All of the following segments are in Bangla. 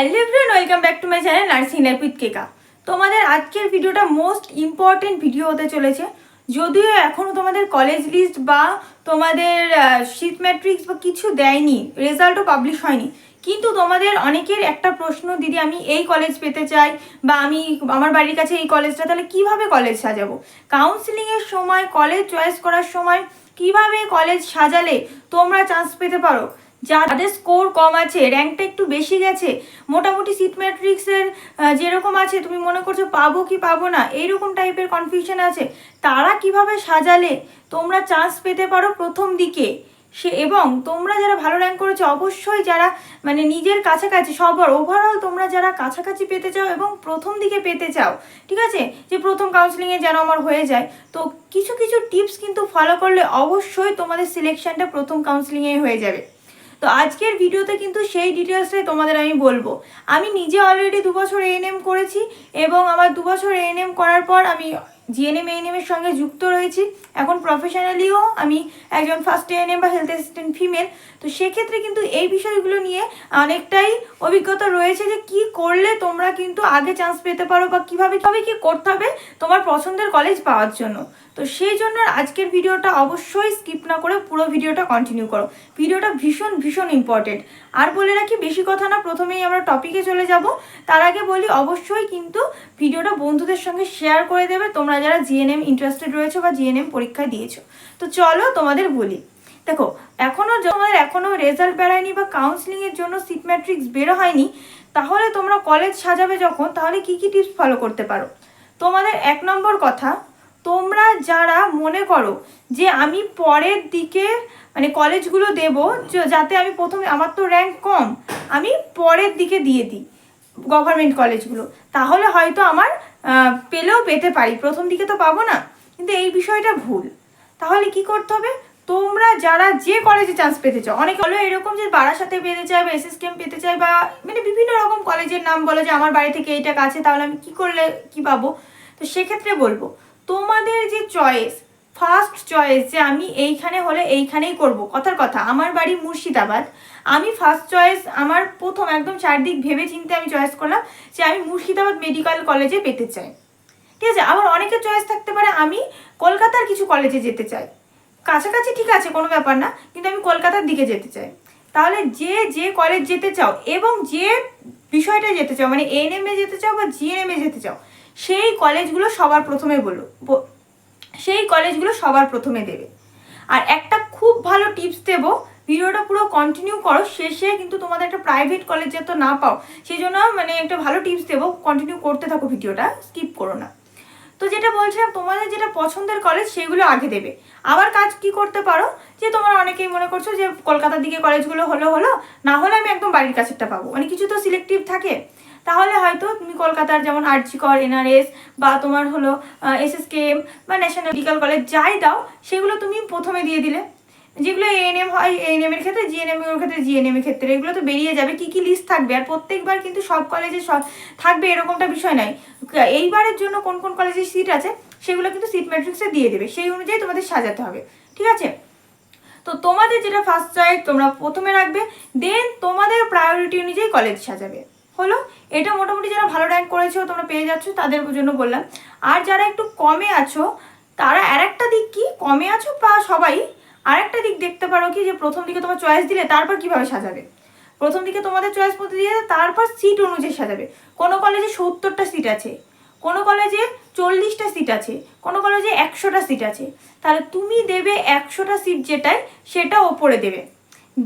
Hello everyone, welcome back to my channel nursing life with Keka. তোমাদের আজকের ভিডিওটা মোস্ট ইম্পর্টেন্ট ভিডিও হতে চলেছে। যদিও এখনও তোমাদের কলেজ লিস্ট বা তোমাদের শীত ম্যাট্রিক্স বা কিছু দেয়নি, রেজাল্টও পাবলিশ হয়নি। কিন্তু তোমাদের অনেকের একটা প্রশ্ন, দিদি, আমি এই কলেজ পেতে চাই বা আমি আমার বাড়ির কাছে এই কলেজটা, তাহলে কীভাবে কলেজ সাজাবো? কাউন্সিলিংয়ের সময়, কলেজ চয়েস করার সময় কীভাবে কলেজ সাজালে তোমরা চান্স পেতে পারো? যাদের স্কোর কম আছে, র্যাঙ্কটা একটু বেশি গেছে, মোটামুটি সিট ম্যাট্রিক্সের যেরকম আছে, তুমি মনে করছ পাবো কি পাবো না, এইরকম টাইপের কনফিউশন আছে। তারা কীভাবে সাজালে তোমরা চান্স পেতে পারো প্রথম দিকে? সে, এবং তোমরা যারা ভালো র্যাঙ্ক করেছ, অবশ্যই যারা মানে নিজের কাছাকাছি, সবার ওভারঅল তোমরা যারা কাছাকাছি পেতে চাও এবং প্রথম দিকে পেতে চাও, ঠিক আছে? যে প্রথম কাউন্সিলিংয়ে যেন আমার হয়ে যায়। তো কিছু কিছু টিপস কিন্তু ফলো করলে অবশ্যই তোমাদের সিলেকশনটা প্রথম কাউন্সিলিংয়ে হয়ে যাবে। তো আজকের ভিডিওতে কিন্তু সেই ডিটেলসটাই তোমাদের আমি বলব। আমি নিজে অলরেডি দু বছর এএনএম করেছি এবং আমার দু বছর এএনএম করার পর আমি জিএনএম এএনএম এর সঙ্গে যুক্ত রয়েছি। এখন প্রফেশনালিও আমি একজন ফার্স্ট এএনএম বা হেলথ অ্যাসিস্ট্যান্ট ফিমেল তো সেক্ষেত্রে কিন্তু এই বিষয়গুলো নিয়ে অনেকটাই অভিজ্ঞতা রয়েছে যে কি করলে তোমরা কিন্তু আগে চান্স পেতে পারো বা কীভাবে কীভাবে কী করতে হবে তোমার পছন্দের কলেজ পাওয়ার জন্য। তো সেই জন্য আজকের ভিডিওটা অবশ্যই স্কিপ না করে পুরো ভিডিওটা কন্টিনিউ করো। ভিডিওটা ভীষণ ভীষণ ইম্পর্টেন্ট আর বলে রাখি, বেশি কথা না, প্রথমেই আমরা টপিকে চলে যাব। তার আগে বলি, অবশ্যই কিন্তু ভিডিওটা বন্ধুদের সঙ্গে শেয়ার করে দেবে। তোমরা যারা জিএনএম ইন্টারেস্টেড রয়েছো বা জিএনএম পরীক্ষা দিয়েছ, তো চলো তোমাদের বলি। দেখো এখনও তোমাদের এখনও রেজাল্ট বেড়ায়নি বা কাউন্সিলিংয়ের জন্য সিট ম্যাট্রিক্স বেরো হয়নি, তাহলে তোমরা কলেজ সাজাবে যখন, তাহলে কি কি টিপস ফলো করতে পারো? তোমাদের এক নম্বর কথা, তোমরা যারা মনে করো যে আমি পরের দিকে মানে কলেজগুলো দেব যাতে আমি প্রথমে, আমার তো র্যাঙ্ক কম, আমি পরের দিকে দিয়ে দিই। গভর্নমেন্ট কলেজগুলো তাহলে হয়তো আমার পেলেও পেতে পারি। প্রথম দিকে তো পাবো না। কিন্তু এই বিষয়টা ভুল। তাহলে কি করতে হবে? তোমরা যারা যে কলেজে চান্স পেতে চাও, অনেক হলো এরকম যে বারাসাতে পেতে চায় বা এসএস কেম পেতে চায় বা মানে বিভিন্ন রকম কলেজের নাম বলো যে আমার বাড়ি থেকে এইটা কাছে, তাহলে আমি কি করলে কি পাবো? তো সেক্ষেত্রে বলব, তোমাদের যে চয়েস ফার্স্ট চয়েস যে আমি এইখানে হলে এইখানেই করব। কথার কথা, আমার বাড়ি মুর্শিদাবাদ। আমি ফার্স্ট চয়েস আমার প্রথম একদম চারদিক ভেবে চিন্তে আমি চয়েস করলাম যে আমি মুর্শিদাবাদ মেডিকেল কলেজে পেতে চাই। ঠিক আছে? আবার অনেকের চয়েস থাকতে পারে আমি কলকাতার কিছু কলেজে যেতে চাই। কাছাকাছি ঠিক আছে, কোনো ব্যাপার না, কিন্তু আমি কলকাতার দিকে যেতে চাই। তাহলে যে যে কলেজ যেতে চাও এবং যে বিষয়টা যেতে চাও মানে এএনএম এ যেতে চাও বা জিএনএম এ যেতে চাও, সেই কলেজগুলো সবার প্রথমে বলো। সেই কলেজগুলো সবার প্রথমে দেবে। আর একটা খুব ভালো টিপস দেবো, ভিডিওটা পুরো কন্টিনিউ করো, শেষে কিন্তু তোমাদের একটা প্রাইভেট কলেজ যাতে না পাও, সেই জন্য মানে একটা ভালো টিপস দেবো কন্টিনিউ করতে থাকো ভিডিওটা স্কিপ করো না। তো যেটা বলছিলাম, তোমাদের যেটা পছন্দের কলেজ সেগুলো আগে দেবে। আবার কাজ কি করতে পারো, যে তোমরা অনেকেই মনে করছ যে কলকাতার দিকে কলেজগুলো হলো হলো, না হলে আমি একদম বাড়ির কাছেরটা পাবো। মানে কিছু তো সিলেক্টিভ থাকে তাহলে হয়তো তুমি কলকাতার যেমন আরজিকর এনআরএস বা তোমার হলো এসএসকেএম বা ন্যাশনাল মেডিকেল কলেজ যাই দাও, সেগুলো তুমি প্রথমে দিয়ে দিলে। যেগুলো এএনএম হয় এএনএম এর ক্ষেত্রে জিএনএম এর ক্ষেত্রে জিএনএম এর ক্ষেত্রে, এগুলো তো বেরিয়ে যাবে, কি কি লিস্ট থাকবে? আর প্রত্যেকবার কিন্তু সব কলেজে সব থাকবে, এরকমটা বিষয় নাই এইবারের জন্য কোন কোন কলেজে সিট আছে, সেগুলো কিন্তু সিট ম্যাট্রিক্সে দিয়ে দেবে, সেই অনুযায়ী তোমাদের সাজাতে হবে, ঠিক আছে? তো তোমাদের যেটা ফার্স্ট চয়েস তোমরা প্রথমে রাখবে দেন তোমাদের প্রায়োরিটি অনুযায়ী কলেজ সাজাবে। হলো, এটা মোটামুটি যারা ভালো র্যাঙ্ক করেছ, তোমরা পেয়ে যাচ্ছ, তাদের জন্য বললাম। আর যারা একটু কমে আছো, তারা আর একটা দিক কি? কমে আছো বা সবাই আরেকটা দিক দেখতে পারো কি? যে প্রথম দিকে তোমার চয়েস দিলে তারপর কীভাবে সাজাবে? প্রথম দিকে তোমাদের চয়েস মতো দিয়ে তারপর সিট অনুযায়ী সাজাবে। কোনো কলেজে সত্তরটা সিট আছে, কোনো কলেজে চল্লিশটা সিট আছে, কোনো কলেজে একশোটা সিট আছে। তাহলে তুমি দেবে একশোটা সিট যেটাই সেটা ওপরে দেবে।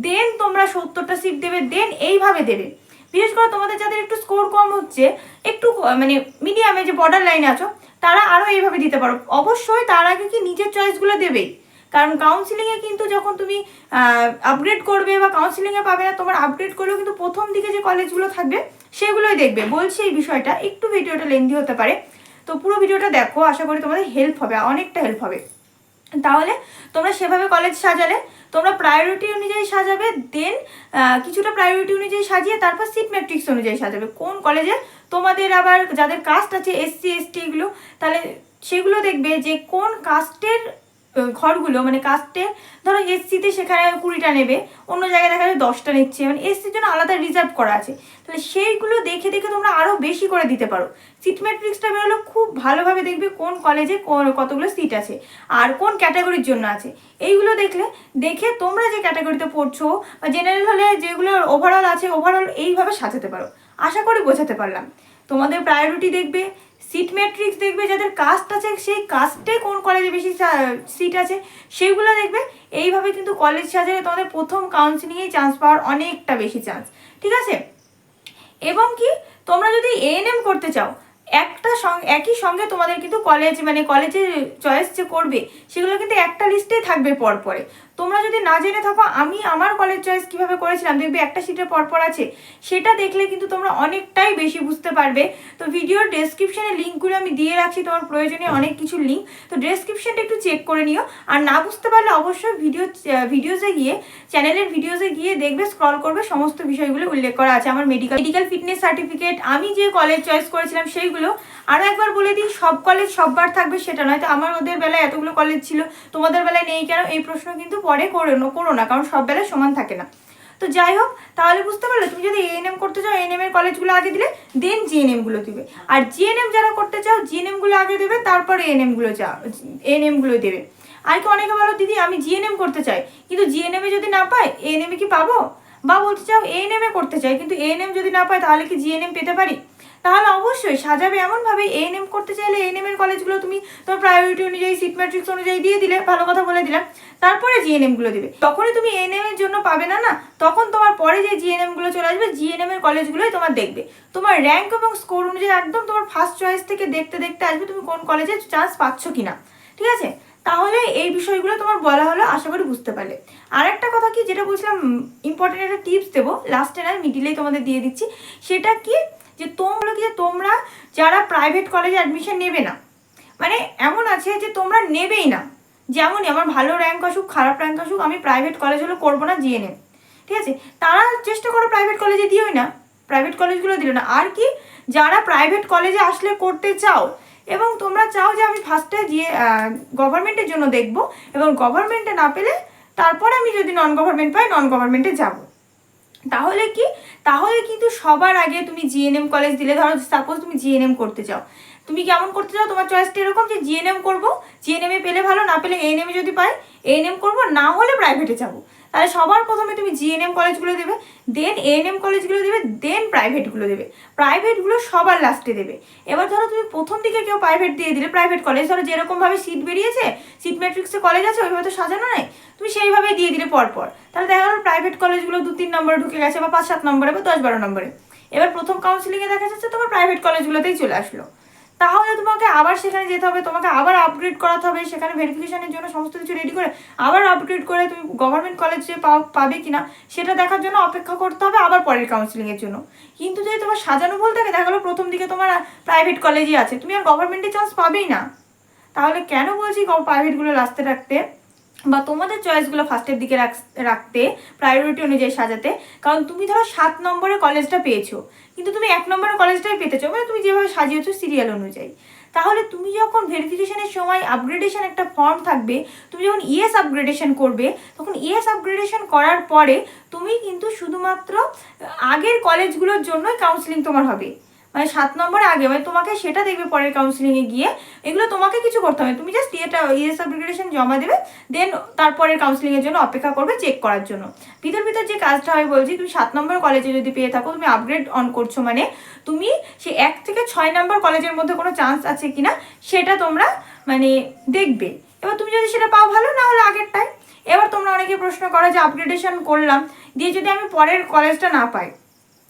দেন তোমরা সত্তরটা সিট দেবে দেন এইভাবে দেবে। বিশেষ করে তোমাদের যাদের একটু স্কোর কম হচ্ছে, একটু মানে মিডিয়ামে যে বর্ডার লাইনে আছো, তারা আরও এইভাবে দিতে পারো। অবশ্যই তার আগে কি নিজের চয়েসগুলো দেবেই কারণ কাউন্সিলিংয়ে কিন্তু যখন তুমি আপগ্রেড করবে বা কাউন্সিলিংয়ে পাবে না, তোমার আপগ্রেড করলেও কিন্তু প্রথম দিকে যে কলেজগুলো থাকবে, সেগুলোই দেখবে। বলছি এই বিষয়টা, একটু ভিডিওটা লেন্দি হতে পারে। তো পুরো ভিডিওটা দেখো, আশা করি তোমাদের হেল্প হবে, অনেকটা হেল্প হবে। তাহলে তোমরা সেভাবে কলেজ সাজালে, তোমরা প্রায়োরিটি অনুযায়ী সাজাবে দেন কিছুটা প্রায়োরিটি অনুযায়ী সাজিয়ে তারপর সিট ম্যাট্রিক্স অনুযায়ী সাজাবে। কোন কলেজে তোমাদের আবার যাদের কাস্ট আছে এসসি এসটি এগুলো, তাহলে সেগুলো দেখবে যে কোন কাস্টের ঘরগুলো মানে কাস্টে ধরো এসসিতে সেখানে কুড়িটা নেবে, অন্য জায়গায় দেখা যাবে দশটা নিচ্ছে মানে এসসির জন্য আলাদা রিজার্ভ করা আছে। তাহলে সেইগুলো দেখে দেখে তোমরা আরও বেশি করে দিতে পারো। সিট ম্যাট্রিক্সটা বেরোলো খুব ভালোভাবে দেখবে কোন কলেজে কতগুলো সিট আছে, আর কোন ক্যাটাগরির জন্য আছে। এইগুলো দেখলে, দেখে তোমরা যে ক্যাটাগরিতে পড়ছো, বা জেনারেল হলে যেগুলো ওভারঅল আছে ওভারঅল এইভাবে সাজাতে পারো। আশা করি বোঝাতে পারলাম। তোমাদের প্রায়োরিটি দেখবে সিট ম্যাট্রিক্স দেখবে, যাদের কাস্ট আছে, সেই কাস্টে কোন কলেজে বেশি সিট আছে, সেইগুলো দেখবে। এইভাবে কিন্তু কলেজ সাজালে তোমাদের প্রথম কাউন্সিলিংয়েই চান্স পাওয়ার অনেকটা বেশি চান্স ঠিক আছে? এবং কি, তোমরা যদি এএনএম করতে চাও, একটা সঙ্গে একই সঙ্গে তোমাদের কিন্তু কলেজ মানে কলেজে চয়েস যে করবে, সেগুলো কিন্তু একটা লিস্টেই থাকবে পরপরে। তোমরা যদি না জেনে থাকো, আমি আমার কলেজ চয়েস কীভাবে করেছিলাম, দেখবে একটা সিটের পরপর আছে। সেটা দেখলে কিন্তু তোমরা অনেকটাই বেশি বুঝতে পারবে। তো ভিডিওর ডেসক্রিপশনে লিঙ্কগুলো আমি দিয়ে রাখছি, তোমার প্রয়োজনীয় অনেক কিছু লিঙ্ক তো ডেসক্রিপশনটা একটু চেক করে নিও। আর না বুঝতে পারলে অবশ্যই ভিডিও ভিডিওসে গিয়ে চ্যানেলের ভিডিওসে গিয়ে দেখবে স্ক্রল করবে, সমস্ত বিষয়গুলো উল্লেখ করা আছে আমার মেডিকেল মেডিকেল ফিটনেস সার্টিফিকেট আমি যে কলেজ চয়েস করেছিলাম সেইগুলো আরও একবার বলে দিই, সব কলেজ সববার থাকবে সেটা নয়। তো আমার ওদের বেলায় এতগুলো কলেজ ছিল, তোমাদের বেলায় নেই কেন? এই প্রশ্ন কিন্তু পরে করো করো না কারণ সব বেলায় সমান থাকে না তো যাই হোক তাহলে বুঝতে পারলে তুমি যদি এএনএম করতে চাও এএনএম এর কলেজগুলো আগে দিলে দেন জিএনএমগুলো দিবে আর জিএনএম যারা করতে চাও জিএনএমগুলো আগে দেবে তারপর এএনএমগুলো যাও এএনএমগুলো দেবে আর কি অনেকে বলো দিদি আমি জিএনএম করতে চাই কিন্তু জিএনএম এ যদি না পাই এএনএম কি পাবো বা বলতে চাও এএনএম করতে চাই কিন্তু এএনএম যদি না পাই তাহলে কি জিএনএম পেতে পারি তাহলে অবশ্যই সাজাবে এমনভাবে এএনএম করতে চাইলে এএনএম এর কলেজগুলো তুমি তোমার প্রায়োরিটি অনুযায়ী সিট ম্যাট্রিক্স অনুযায়ী দিয়ে দিলে, ভালো কথা বলে দিলাম। তারপরে জিএনএমগুলো দিবে। তখনই তুমি এএনএম এর জন্য পাবে না না? তখন তোমার পরে যে জিএনএমগুলো চলে আসবে জিএনএম এর কলেজগুলোই তোমার দেখবে। তোমার র্যাঙ্ক এবং স্কোর অনুযায়ী একদম তোমার ফার্স্ট চয়েস থেকে দেখতে দেখতে আসবে তুমি কোন কলেজে চান্স পাচ্ছ কিনা। ঠিক আছে? তাহলে এই বিষয়গুলো তোমার বলা হলো, আশা করি বুঝতে পারলে। আর একটা কথা কি, যেটা বলছিলাম ইম্পর্টেন্ট একটা টিপস দেবো। লাস্টে না মিডিলেই তোমাদের দিয়ে দিচ্ছি। সেটা কি যে তোমরা কি, তোমরা যারা প্রাইভেট কলেজে অ্যাডমিশন নেবে না মানে এমন আছে যে তোমরা নেবেই না। যেমনই আমার ভালো র্যাঙ্ক আসুক, খারাপ র্যাঙ্ক আসুক, আমি প্রাইভেট কলেজ হলে করব না জিএনএম ঠিক আছে? তারা চেষ্টা করো প্রাইভেট কলেজে দিওই না প্রাইভেট কলেজগুলো দিল না। আর কি, যারা প্রাইভেট কলেজে আসলে করতে চাও, এবং তোমরা চাও যে আমি ফার্স্টে গিয়ে গভর্নমেন্টের জন্য দেখব, এবং গভর্নমেন্টে না পেলে তারপরে আমি যদি নন গভর্নমেন্ট পাই নন গভর্নমেন্টে যাব। তাহলে কি? তাহলে কিন্তু সবার আগে তুমি জিএনএম কলেজ দিলে, ধরো সাপোজ তুমি জিএনএম করতে চাও। তুমি কেমন করতে চাও? তোমার চয়েসটা এরকম যে জিএনএম করব জিএনএম এ পেলে ভালো, না পেলে এএনএম যদি পাই এএনএম করব, না হলে প্রাইভেটে যাব। তাহলে সবার প্রথমে তুমি জিএনএম কলেজগুলো দেবে দেন এএনএম কলেজগুলো দেবে দেন প্রাইভেটগুলো দেবে। প্রাইভেটগুলো সবার লাস্টে দেবে। এবার ধরো তুমি প্রথম দিকে কেউ প্রাইভেট দিয়ে দিলে প্রাইভেট কলেজ ধরো যেরকমভাবে সিট বেরিয়েছে সিট ম্যাট্রিক্সে কলেজ আছে, ওইভাবে তো সাজানো নেই, তুমি সেইভাবে দিয়ে দিলে পরপর। তাহলে দেখা গেলো প্রাইভেট কলেজগুলো দু তিন নম্বরে ঢুকে গেছে বা পাঁচ সাত নম্বরে বা দশ বারো নম্বরে। এবার প্রথম কাউন্সিলিংয়ে দেখা যাচ্ছে তোমার প্রাইভেট কলেজগুলোতেই চলে আসলো। তাহলে তোমাকে আবার সেখানে যেতে হবে, তোমাকে আবার আপগ্রেড করাতে হবে, সেখানে ভেরিফিকেশনের জন্য সমস্ত কিছু রেডি করে আবার আপগ্রেড করে তুমি গভর্নমেন্ট কলেজে পাবে কি না সেটা দেখার জন্য অপেক্ষা করতে হবে আবার পরের কাউন্সিলিংয়ের জন্য। কিন্তু যদি তোমার সাজানো ভুল থাকে, দেখা গেলো প্রথম দিকে তোমার প্রাইভেট কলেজই আছে, তুমি আর গভর্নমেন্টে চান্স পাবেই না। তাহলে কেন বলছি প্রাইভেটগুলো লাস্টে রাখতে? বা তোমাদের চয়েসগুলো ফার্স্টের দিকে রাখ- রাখতে প্রায়োরিটি অনুযায়ী সাজাতে। কারণ তুমি ধরো সাত নম্বরে কলেজটা পেয়েছ, কিন্তু তুমি এক নম্বরে কলেজটাই পেতে চাও মানে তুমি যেভাবে সাজিয়েছো সিরিয়াল অনুযায়ী। তাহলে তুমি যখন ভেরিফিকেশনের সময় আপগ্রেডেশন একটা ফর্ম থাকবে, তুমি যখন ইএস আপগ্রেডেশন করবে, তখন ইএস আপগ্রেডেশন করার পরে তুমি কিন্তু শুধুমাত্র আগের কলেজগুলোর জন্যই কাউন্সিলিং তোমার হবে। মানে সাত নম্বরে আগে মানে তোমাকে সেটা দেখবে পরের কাউন্সিলিংয়ে গিয়ে। এগুলো তোমাকে কিছু করতে হবে। তুমি জাস্ট ইয়েটা ইএস অ্যাপ্লিকেশন জমা দেবে দেন তারপরের কাউন্সিলিংয়ের জন্য অপেক্ষা করবে চেক করার জন্য। ভিতর ভিতর যে কাজটা হয় বলছি, তুমি সাত নম্বর কলেজে যদি পেয়ে থাকো, তুমি আপগ্রেড অন করছ মানে তুমি সে এক থেকে ছয় নম্বর কলেজের মধ্যে কোনো চান্স আছে কিনা, সেটা তোমরা মানে দেখবে। এবার তুমি যদি সেটা পাও ভালো না হলে আগেরটাই এবার তোমরা অনেকে প্রশ্ন করো যে আপগ্রেডেশন করলাম, দিয়ে যদি আমি পরের কলেজটা না পাই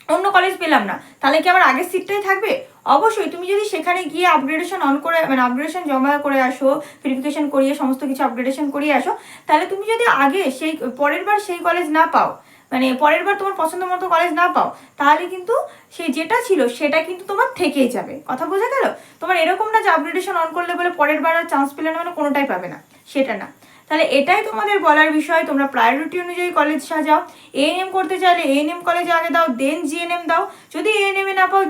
অন্য কলেজ পেলাম না। তাহলে কি আমার আগের সিটটাই থাকবে? অবশ্যই, তুমি যদি সেখানে গিয়ে আপগ্রেডেশন অন করে মানে আপগ্রেডেশন জমা করে আসো ভেরিফিকেশন করিয়ে সমস্ত কিছু আপগ্রেডেশন করিয়ে আসো, তাহলে তুমি যদি আগে সেই, পরের বার সেই কলেজ না পাও মানে পরের বার তোমার পছন্দ মতো কলেজ না পাও, তাহলে কিন্তু সেই যেটা ছিল, সেটা কিন্তু তোমার থেকেই যাবে। কথা বোঝা গেল? তোমার এরকম না যে আপগ্রেডেশন অন করলে বলে পরের বার আর চান্স পেলে না মানে কোনোটাই পাবে না। সেটা না। তাহলে এটাই তোমাদের বলার বিষয়, তোমরা প্রায়োরিটি অনুযায়ী কলেজ সাজাও। এএনএম করতে চাইলে এএনএম কলেজে আগে দাও দেন জিএনএম দাও। যদি এএনএম এ না পাও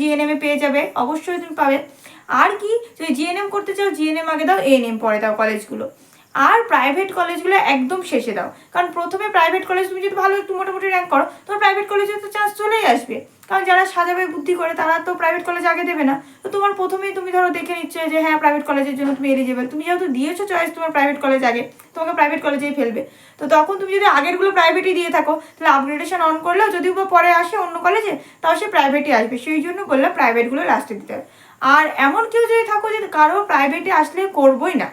জিএনএম এ পেয়ে যাবে, অবশ্যই তুমি পাবে। আর কি, যদি জিএনএম করতে চাও জিএনএম আগে দাও এএনএম পরে দাও কলেজগুলো আর প্রাইভেট কলেজগুলো একদম শেষে দাও। কারণ প্রথমে প্রাইভেট কলেজ তুমি যদি ভালো একটু মোটামুটি র্যাঙ্ক করো, তোমার প্রাইভেট কলেজে তো চান্স চলেই আসবে। কারণ যারা সাজাবে, বুদ্ধি করে, তারা তো প্রাইভেট কলেজ আগে দেবে না। তো তোমার প্রথমেই তুমি ধরো দেখে নিচ্ছে যে হ্যাঁ প্রাইভেট কলেজের জন্য তুমি এলিজেবল তুমি যেহেতু দিয়েছ চয়েস তোমার প্রাইভেট কলেজ আগে, তোমাকে প্রাইভেট কলেজেই ফেলবে। তো তখন তুমি যদি আগেরগুলো প্রাইভেটই দিয়ে থাকো, তাহলে আপগ্রেডেশন অন করলেও যদি বা পরে আসে অন্য কলেজে তাও সে প্রাইভেটই আসবে। সেই জন্য বললাম প্রাইভেটগুলো লাস্টে দিতে হবে। আর এমন কেউ যদি থাকো যে কারও প্রাইভেটে আসলে করবোই না।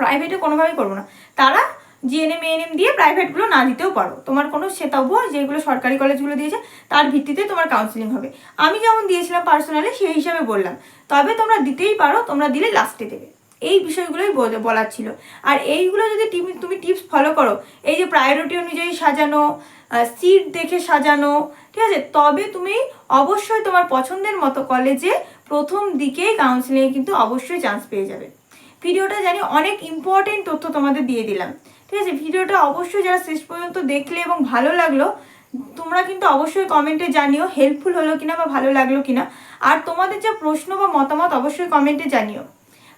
প্রাইভেটে কোনোভাবেই করব না। তারা জিএনএম এএনএম দিয়ে প্রাইভেটগুলো না দিতেও পারো। তোমার কোনো শ্বেতব্য যেগুলো সরকারি কলেজগুলো দিয়েছে, তার ভিত্তিতে তোমার কাউন্সিলিং হবে। আমি যেমন দিয়েছিলাম পার্সোনালি সেই হিসাবে বললাম। তবে তোমরা দিতেই পারো, তোমরা দিলে লাস্টে দেবে। এই বিষয়গুলোই বল- বলার ছিল। আর এইগুলো যদি তুমি টিপস ফলো করো, এই যে প্রায়োরিটি অনুযায়ী সাজানো সিট দেখে সাজানো, ঠিক আছে? তবে তুমি অবশ্যই তোমার পছন্দের মতো কলেজে প্রথম দিকেই কাউন্সিলিংয়ে কিন্তু অবশ্যই চান্স পেয়ে যাবে। ভিডিওটা জানি অনেক ইম্পর্টেন্ট তথ্য তোমাদের দিয়ে দিলাম। ঠিক আছে, ভিডিওটা অবশ্যই যারা শেষ পর্যন্ত দেখলে এবং ভালো লাগল, তোমরা কিন্তু অবশ্যই কমেন্টে জানিও হেল্পফুল হলো কিনা বা ভালো লাগল কিনা। আর তোমাদের যা প্রশ্ন বা মতামত অবশ্যই কমেন্টে জানিও।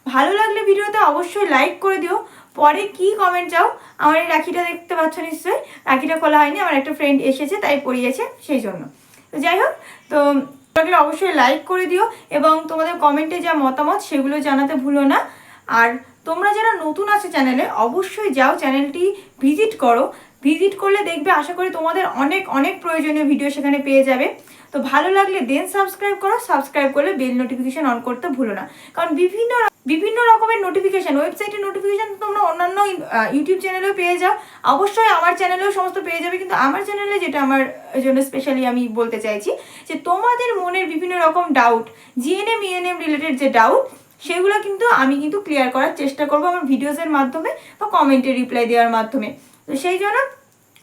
ভালো লাগলে ভিডিওতে অবশ্যই লাইক করে দিও। পরে কি কমেন্ট চাও, আমার এই রাখিটা দেখতে পাচ্ছ নিশ্চয়ই। রাখিটা খোলা হয়নি, আমার একটা ফ্রেন্ড এসেছে, তাই পড়িয়েছে সেই জন্য। তো যাই হোক, তো লাগলে অবশ্যই লাইক করে দিও এবং তোমাদের কমেন্টে যা মতামত, সেগুলো জানাতে ভুলো না। আর তোমরা যারা নতুন আছে চ্যানেলে, অবশ্যই যাও চ্যানেলটি, ভিজিট করো। ভিজিট করলে দেখবে, আশা করি তোমাদের অনেক অনেক প্রয়োজনীয় ভিডিও সেখানে পেয়ে যাবে। তো ভালো লাগলে দেন সাবস্ক্রাইব করো সাবস্ক্রাইব করলে বেল নোটিফিকেশন অন করতে ভুলো না। কারণ বিভিন্ন বিভিন্ন রকমের নোটিফিকেশান ওয়েবসাইটের নোটিফিকেশান তোমরা অন্যান্য ইউটিউব চ্যানেলেও পেয়ে যাও। অবশ্যই আমার চ্যানেলেও সমস্ত পেয়ে যাবে, কিন্তু আমার চ্যানেলে যেটা আমার জন্য স্পেশালি আমি বলতে চাইছি, যে তোমাদের মনের বিভিন্ন রকম ডাউট জিএনএম ইএনএম রিলেটেড যে ডাউট সেগুলো কিন্তু আমি কিন্তু ক্লিয়ার করার চেষ্টা করব আমার ভিডিওসের মাধ্যমে বা কমেন্টে রিপ্লাই দেওয়ার মাধ্যমে। তো সেই জন্য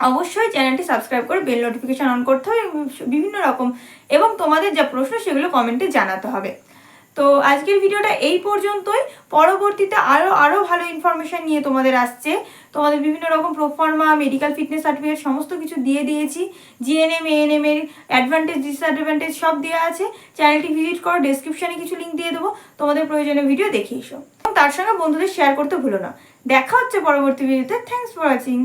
অবশ্যই চ্যানেলটি সাবস্ক্রাইব করে বেল নোটিফিকেশন অন করতে হবে বিভিন্ন রকম এবং তোমাদের যা প্রশ্ন সেগুলো কমেন্টে জানাতে হবে। তো আজকের ভিডিওটা এই পর্যন্তই। পরবর্তীতে আরও আরও ভালো ইনফরমেশন নিয়ে তোমাদের আসছে। তোমাদের বিভিন্ন রকম প্রোফার্মা মেডিকেল ফিটনেস সার্টিফিকেট সমস্ত কিছু দিয়ে দিয়েছি। জিএনএম এএনএম এর অ্যাডভান্টেজ ডিসঅ্যাডভান্টেজ সব দেওয়া আছে। চ্যানেলটি ভিজিট করো ডেসক্রিপশনে কিছু লিঙ্ক দিয়ে দেবো। তোমাদের প্রয়োজনীয় ভিডিও দেখে এসো। এবং তার সঙ্গে বন্ধুদের শেয়ার করতে ভুলো না। দেখা হচ্ছে পরবর্তী ভিডিওতে থ্যাংকস ফর ওয়াচিং